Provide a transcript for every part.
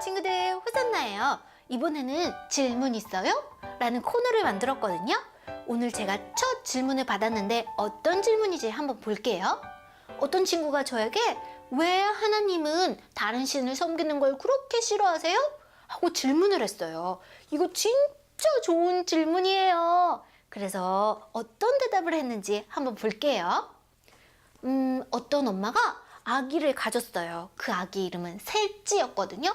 친구들 호산나예요. 이번에는 질문 있어요? 라는 코너를 만들었거든요. 오늘 제가 첫 질문을 받았는데 어떤 질문인지 한번 볼게요. 어떤 친구가 저에게 왜 하나님은 다른 신을 섬기는 걸 그렇게 싫어하세요? 하고 질문을 했어요. 이거 진짜 좋은 질문이에요. 그래서 어떤 대답을 했는지 한번 볼게요. 음, 어떤 엄마가 아기를 가졌어요. 그 아기 이름은 셋찌였거든요.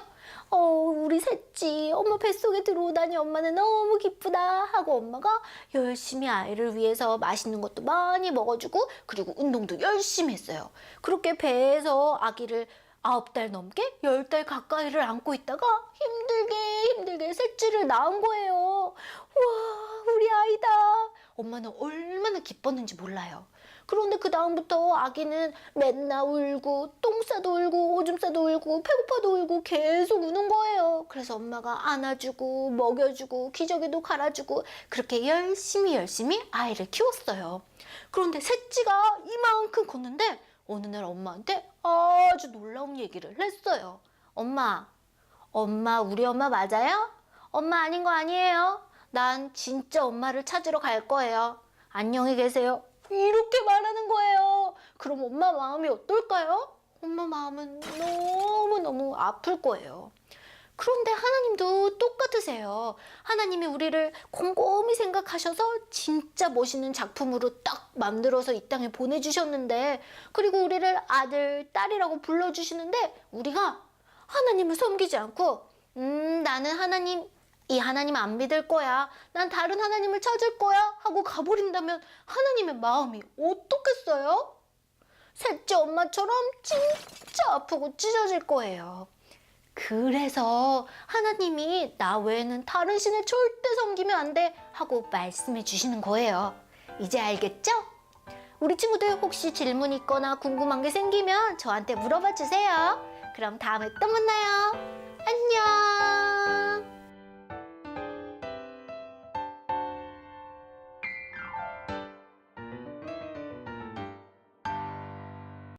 어, 우리 셋찌, 엄마 뱃속에 들어오다니 엄마는 너무 기쁘다 하고 엄마가 열심히 아이를 위해서 맛있는 것도 많이 먹어주고 그리고 운동도 열심히 했어요. 그렇게 배에서 아기를 아홉 달 넘게 열 달 가까이를 안고 있다가 힘들게 힘들게 셋찌를 낳은 거예요. 와. 엄마는 얼마나 기뻤는지 몰라요. 그런데 그 다음부터 아기는 맨날 울고 똥 싸도 울고 오줌 싸도 울고 배고파도 울고 계속 우는 거예요. 그래서 엄마가 안아주고 먹여주고 기저귀도 갈아주고 그렇게 열심히 열심히 아이를 키웠어요. 그런데 셋찌가 이만큼 컸는데 어느 날 엄마한테 아주 놀라운 얘기를 했어요. 엄마, 엄마 우리 엄마 맞아요? 엄마 아닌 거 아니에요? 난 진짜 엄마를 찾으러 갈 거예요. 안녕히 계세요. 이렇게 말하는 거예요. 그럼 엄마 마음이 어떨까요? 엄마 마음은 너무너무 아플 거예요. 그런데 하나님도 똑같으세요. 하나님이 우리를 곰곰이 생각하셔서 진짜 멋있는 작품으로 딱 만들어서 이 땅에 보내주셨는데, 그리고 우리를 아들, 딸이라고 불러주시는데, 우리가 하나님을 섬기지 않고, 음, 나는 하나님, 이 하나님 안 믿을 거야. 난 다른 하나님을 찾을 거야. 하고 가버린다면 하나님의 마음이 어떻겠어요? 셋째 엄마처럼 진짜 아프고 찢어질 거예요. 그래서 하나님이 나 외에는 다른 신을 절대 섬기면 안 돼 하고 말씀해 주시는 거예요. 이제 알겠죠? 우리 친구들 혹시 질문 있거나 궁금한 게 생기면 저한테 물어봐 주세요. 그럼 다음에 또 만나요. 안녕!